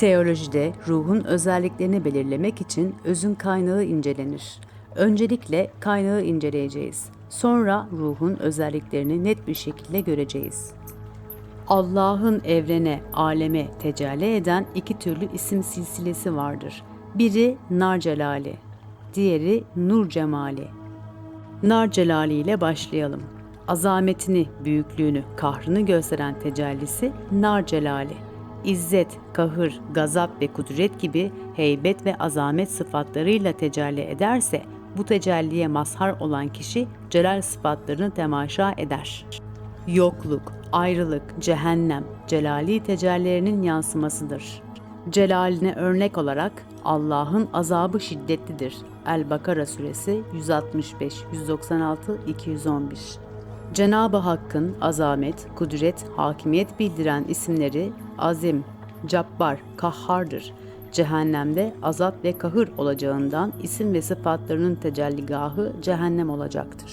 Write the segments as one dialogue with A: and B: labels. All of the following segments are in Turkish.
A: Teolojide ruhun özelliklerini belirlemek için özün kaynağı incelenir. Öncelikle kaynağı inceleyeceğiz. Sonra ruhun özelliklerini net bir şekilde göreceğiz. Allah'ın evrene, aleme tecelli eden iki türlü isim silsilesi vardır. Biri Nar Celali, diğeri Nur Cemali. Nar Celali ile başlayalım. Azametini, büyüklüğünü, kahrını gösteren tecellisi Nar Celali. İzzet, kahır, gazap ve kudret gibi heybet ve azamet sıfatlarıyla tecelli ederse bu tecelliye mazhar olan kişi celal sıfatlarını temaşa eder. Yokluk, ayrılık, cehennem, celali tecellilerinin yansımasıdır. Celaline örnek olarak Allah'ın azabı şiddetlidir. El-Bakara suresi 165, 196, 211. Cenab-ı Hakk'ın azamet, kudret, hakimiyet bildiren isimleri Azim, Cabbar, Kahhar'dır. Cehennemde azap ve kahır olacağından isim ve sıfatlarının tecelligahı cehennem olacaktır.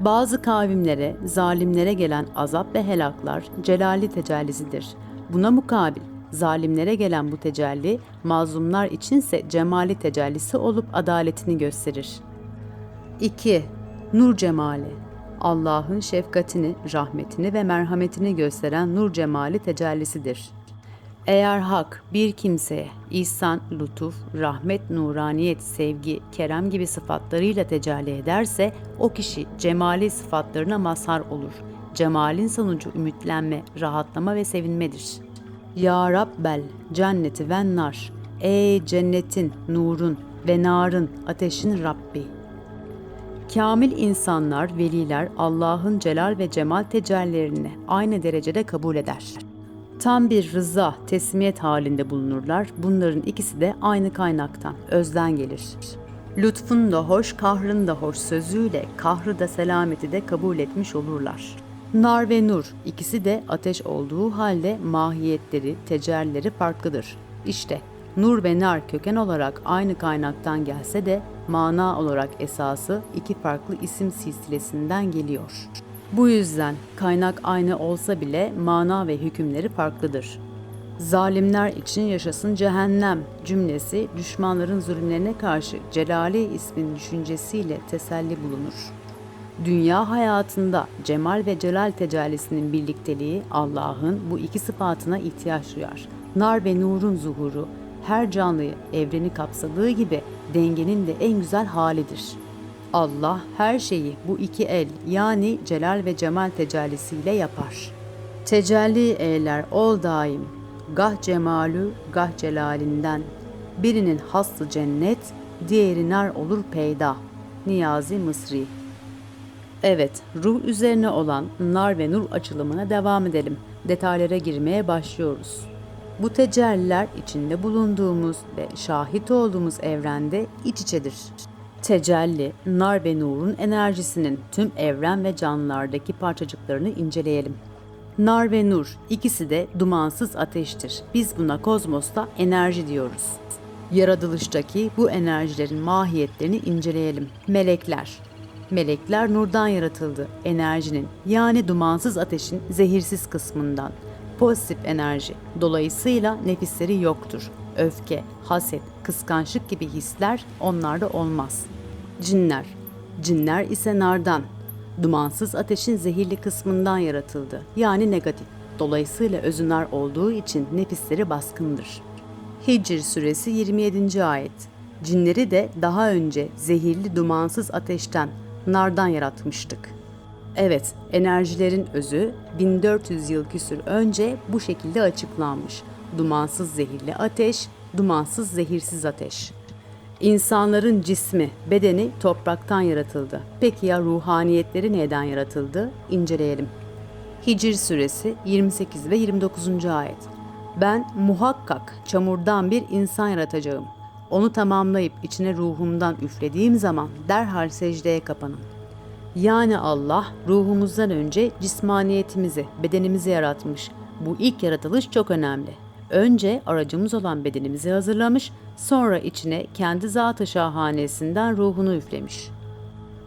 A: Bazı kavimlere, zalimlere gelen azap ve helaklar celali tecellisidir. Buna mukabil zalimlere gelen bu tecelli mazlumlar içinse cemali tecellisi olup adaletini gösterir. 2. Nur cemali Allah'ın şefkatini, rahmetini ve merhametini gösteren nur cemali tecellisidir. Eğer hak bir kimseye ihsan, lütuf, rahmet, nuraniyet, sevgi, kerem gibi sıfatlarıyla tecelli ederse o kişi cemali sıfatlarına mazhar olur. Cemalin sonucu ümitlenme, rahatlama ve sevinmedir. Ya Rabbel cenneti ve nar. Ey cennetin, nurun ve narın, ateşin Rabbi. Kamil insanlar, veliler Allah'ın celal ve cemal tecellilerini aynı derecede kabul eder. Tam bir rıza, teslimiyet halinde bulunurlar. Bunların ikisi de aynı kaynaktan, özden gelir. Lütfun da hoş, kahrın da hoş sözüyle kahrı da selameti de kabul etmiş olurlar. Nar ve nur ikisi de ateş olduğu halde mahiyetleri, tecellileri farklıdır. İşte nur ve nar köken olarak aynı kaynaktan gelse de mana olarak esası iki farklı isim silsilesinden geliyor. Bu yüzden kaynak aynı olsa bile mana ve hükümleri farklıdır. Zalimler için yaşasın cehennem cümlesi düşmanların zulümlerine karşı Celali ismin düşüncesiyle teselli bulunur. Dünya hayatında cemal ve celal tecellisinin birlikteliği Allah'ın bu iki sıfatına ihtiyaç duyar. Nar ve nurun zuhuru her canlıyı evreni kapsadığı gibi dengenin de en güzel halidir. Allah her şeyi bu iki el yani celal ve cemal tecellisiyle yapar. Tecelli eyler ol daim, gah cemalü gah celalinden. Birinin haslı cennet, diğeri nar olur peyda. Niyazi Mısri Evet, ruh üzerine olan nar ve nur açılımına devam edelim. Detaylara girmeye başlıyoruz. Bu tecelliler içinde bulunduğumuz ve şahit olduğumuz evrende iç içedir. Tecelli, nar ve nurun enerjisinin tüm evren ve canlılardaki parçacıklarını inceleyelim. Nar ve nur ikisi de dumansız ateştir. Biz buna kozmosta enerji diyoruz. Yaratılıştaki bu enerjilerin mahiyetlerini inceleyelim. Melekler, Melekler nurdan yaratıldı. Enerjinin yani dumansız ateşin zehirsiz kısmından. Pozitif enerji. Dolayısıyla nefisleri yoktur. Öfke, haset, kıskançlık gibi hisler onlarda olmaz. Cinler. Cinler ise nardan. Dumansız ateşin zehirli kısmından yaratıldı. Yani negatif. Dolayısıyla özü nar olduğu için nefisleri baskındır. Hicr suresi 27. ayet. Cinleri de daha önce zehirli dumansız ateşten nardan yaratmıştık. Evet, enerjilerin özü 1400 yıl küsür önce bu şekilde açıklanmış. Dumansız zehirli ateş, dumansız zehirsiz ateş. İnsanların cismi, bedeni topraktan yaratıldı. Peki ya ruhaniyetleri neden yaratıldı? İnceleyelim. Hicr suresi 28 ve 29. ayet. Ben muhakkak çamurdan bir insan yaratacağım. Onu tamamlayıp içine ruhumdan üflediğim zaman derhal secdeye kapanın. Yani Allah ruhumuzdan önce cismaniyetimizi, bedenimizi yaratmış. Bu ilk yaratılış çok önemli. Önce aracımız olan bedenimizi hazırlamış, sonra içine kendi zat-ı şahanesinden ruhunu üflemiş.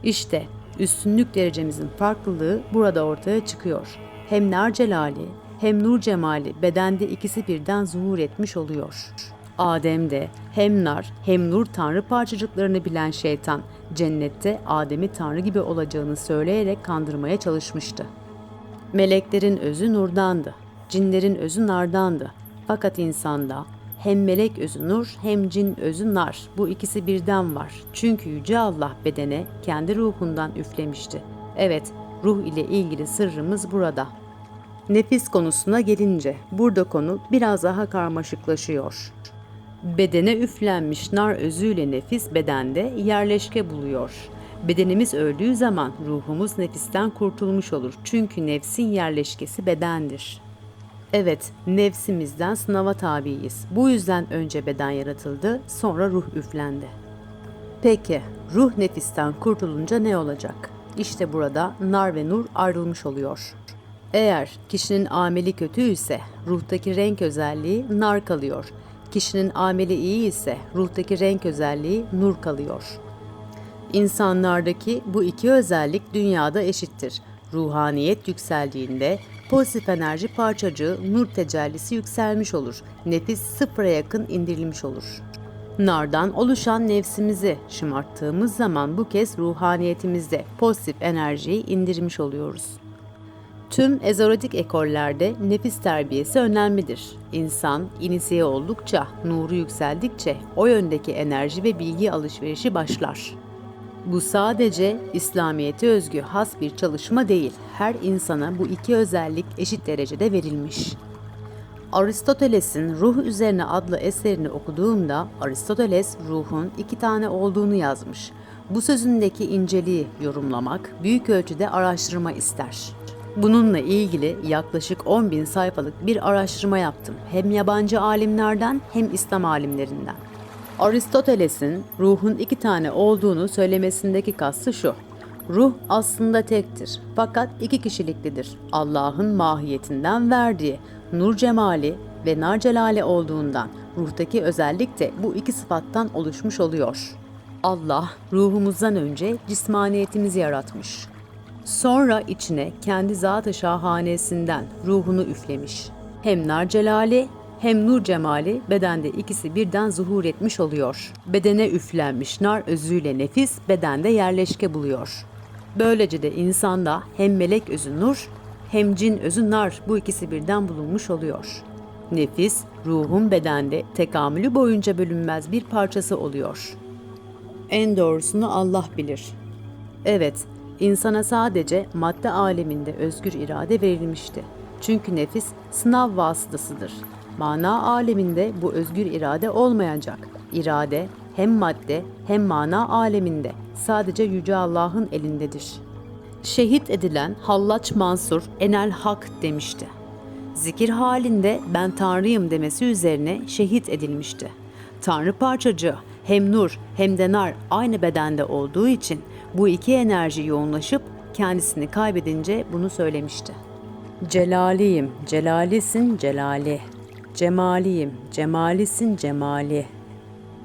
A: İşte üstünlük derecemizin farklılığı burada ortaya çıkıyor. Hem nar celali hem nur cemali bedende ikisi birden zuhur etmiş oluyor. Adem'de hem nar hem nur tanrı parçacıklarını bilen şeytan cennette Adem'i tanrı gibi olacağını söyleyerek kandırmaya çalışmıştı. Meleklerin özü nurdandı, cinlerin özü nardandı. Fakat insanda hem melek özü nur hem cin özü nar. Bu ikisi birden var. Çünkü Yüce Allah bedene kendi ruhundan üflemişti. Evet, ruh ile ilgili sırrımız burada. Nefis konusuna gelince burada konu biraz daha karmaşıklaşıyor. Bedene üflenmiş nar özüyle nefis bedende yerleşke buluyor. Bedenimiz öldüğü zaman ruhumuz nefisten kurtulmuş olur. Çünkü nefsin yerleşkesi bedendir. Evet, nefsimizden sınava tabiiyiz. Bu yüzden önce beden yaratıldı, sonra ruh üflendi. Peki, ruh nefisten kurtulunca ne olacak? İşte burada nar ve nur ayrılmış oluyor. Eğer kişinin ameli kötü ise ruhtaki renk özelliği nar kalıyor. Kişinin ameli iyi ise ruhtaki renk özelliği nur kalıyor. İnsanlardaki bu iki özellik dünyada eşittir. Ruhaniyet yükseldiğinde pozitif enerji parçacığı nur tecellisi yükselmiş olur. Nefis sıfıra yakın indirilmiş olur. Nardan oluşan nefsimizi şımarttığımız zaman bu kez ruhaniyetimizde pozitif enerjiyi indirmiş oluyoruz. Tüm ezoterik ekollerde nefis terbiyesi önemlidir. İnsan inisiye oldukça, nuru yükseldikçe o yöndeki enerji ve bilgi alışverişi başlar. Bu sadece İslamiyet'e özgü has bir çalışma değil. Her insana bu iki özellik eşit derecede verilmiş. Aristoteles'in Ruh Üzerine adlı eserini okuduğumda Aristoteles ruhun iki tane olduğunu yazmış. Bu sözündeki inceliği yorumlamak büyük ölçüde araştırma ister. Bununla ilgili yaklaşık 10 bin sayfalık bir araştırma yaptım. Hem yabancı alimlerden hem İslam alimlerinden. Aristoteles'in ruhun iki tane olduğunu söylemesindeki kastı şu. Ruh aslında tektir fakat iki kişiliklidir. Allah'ın mahiyetinden verdiği nur cemali ve nar celali olduğundan ruhtaki özellik de bu iki sıfattan oluşmuş oluyor. Allah ruhumuzdan önce cismaniyetimizi yaratmış. Sonra içine kendi zat-ı şahanesinden ruhunu üflemiş. Hem nar celali hem nur cemali bedende ikisi birden zuhur etmiş oluyor. Bedene üflenmiş nar özüyle nefis bedende yerleşke buluyor. Böylece de insanda hem melek özü nur hem cin özü nar bu ikisi birden bulunmuş oluyor. Nefis, ruhun bedende tekamülü boyunca bölünmez bir parçası oluyor. En doğrusunu Allah bilir. Evet, insana sadece madde aleminde özgür irade verilmişti. Çünkü nefis sınav vasıtasıdır. Mana aleminde bu özgür irade olmayacak. İrade hem madde hem mana aleminde sadece Yüce Allah'ın elindedir. Şehit edilen Hallaç Mansur Enel Hak demişti. Zikir halinde ben Tanrıyım demesi üzerine şehit edilmişti. Tanrı parçacığı hem nur hem de nar aynı bedende olduğu için bu iki enerji yoğunlaşıp kendisini kaybedince bunu söylemişti. Celaliyim, celalisin celali. Cemaliyim, cemalisin cemali.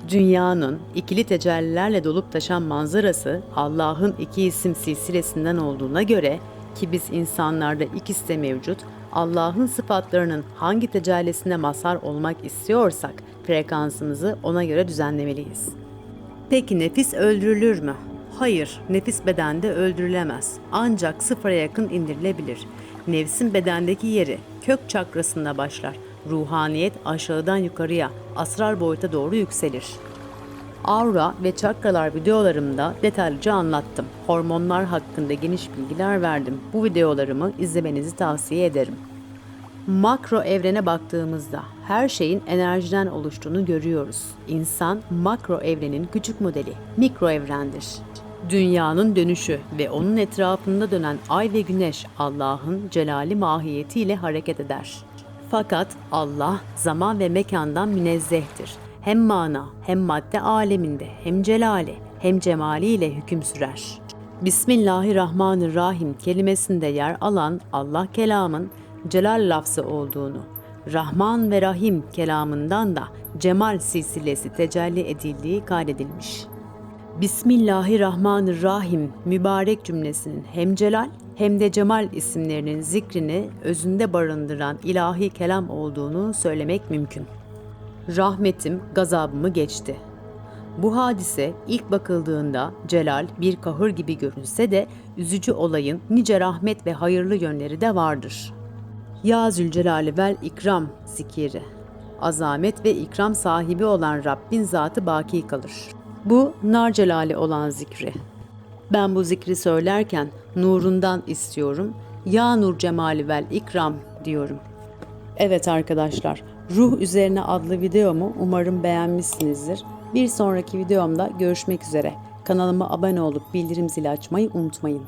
A: Dünyanın ikili tecellilerle dolup taşan manzarası Allah'ın iki isim silsilesinden olduğuna göre ki biz insanlarda ikisi de mevcut, Allah'ın sıfatlarının hangi tecellisine mazhar olmak istiyorsak frekansımızı ona göre düzenlemeliyiz. Peki nefis öldürülür mü? Hayır, nefis bedende öldürülemez. Ancak sıfıra yakın indirilebilir. Nefsin bedendeki yeri kök çakrasında başlar. Ruhaniyet aşağıdan yukarıya, asrar boyuta doğru yükselir. Aura ve çakralar videolarımda detaylıca anlattım. Hormonlar hakkında geniş bilgiler verdim. Bu videolarımı izlemenizi tavsiye ederim. Makro evrene baktığımızda her şeyin enerjiden oluştuğunu görüyoruz. İnsan makro evrenin küçük modeli, mikro evrendir. Dünyanın dönüşü ve onun etrafında dönen ay ve güneş Allah'ın celali mahiyetiyle hareket eder. Fakat Allah zaman ve mekandan münezzehtir. Hem mana hem madde aleminde hem celali hem cemaliyle hüküm sürer. Bismillahirrahmanirrahim kelimesinde yer alan Allah kelamın celal lafzı olduğunu, Rahman ve Rahim kelamından da cemal silsilesi tecelli edildiği kaydedilmiş. Bismillahirrahmanirrahim mübarek cümlesinin hem celal hem de Cemal isimlerinin zikrini özünde barındıran ilahi kelam olduğunu söylemek mümkün. Rahmetim gazabımı geçti. Bu hadise ilk bakıldığında celal bir kahır gibi görünse de üzücü olayın nice rahmet ve hayırlı yönleri de vardır. Ya Zülcelali vel ikram zikiri. Azamet ve ikram sahibi olan Rabbin zatı baki kalır. Bu nar celali olan zikri. Ben bu zikri söylerken nurundan istiyorum. Ya nur cemali vel ikram diyorum. Evet arkadaşlar, ruh üzerine adlı videomu umarım beğenmişsinizdir. Bir sonraki videomda görüşmek üzere. Kanalıma abone olup bildirim zili açmayı unutmayın.